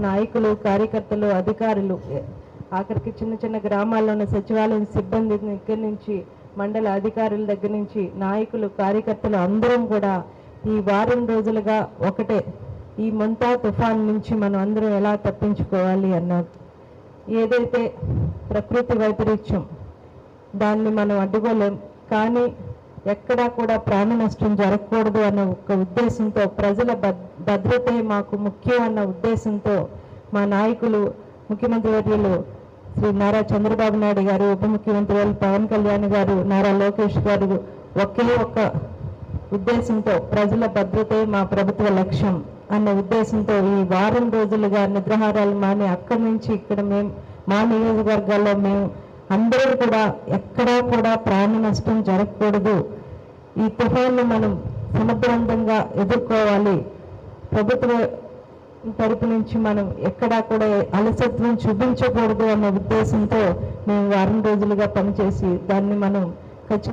నాయకులు కార్యకర్తలు అధికారులు ఆఖరికి చిన్న చిన్న గ్రామాల్లో ఉన్న సచివాలయం సిబ్బంది దగ్గర నుంచి మండల అధికారుల దగ్గర నుంచి నాయకులు కార్యకర్తలు అందరం కూడా ఈ వారం రోజులుగా ఒకటే. ఈ మొంతా తుఫాన్ నుంచి మనం అందరం ఎలా తప్పించుకోవాలి అన్నారు ఏదైతే ప్రకృతి వైపరీత్యం దాన్ని మనం అడ్డుకోలేం. కానీ ఎక్కడా కూడా ప్రాణ నష్టం జరగకూడదు అన్న ఒక ఉద్దేశంతో ప్రజల భద్రతే మాకు ముఖ్యం అన్న ఉద్దేశంతో మా నాయకులు ముఖ్యమంత్రి వర్యులు శ్రీ నారా చంద్రబాబు నాయుడు గారు ఉప ముఖ్యమంత్రి వర్యులు పవన్ కళ్యాణ్ గారు నారా లోకేష్ గారు ఒకే ఒక్క ఉద్దేశంతో ప్రజల భద్రతే మా ప్రభుత్వ లక్ష్యం అన్న ఉద్దేశంతో ఈ వారం రోజులుగా నిద్రహారాలు మాని అక్కడి నుంచి ఇక్కడ మేము మా నియోజకవర్గాల్లో మేము అందరూ కూడా ఎక్కడా కూడా ప్రాణ నష్టం జరగకూడదు. ఈ తుఫాన్ను మనం సమర్థవంతంగా ఎదుర్కోవాలి. ప్రభుత్వ తరపు నుంచి మనం ఎక్కడా కూడా అలసత్వం చూపించకూడదు అన్న ఉద్దేశంతో మేము వారం రోజులుగా పనిచేసి దాన్ని మనం ఖచ్చితంగా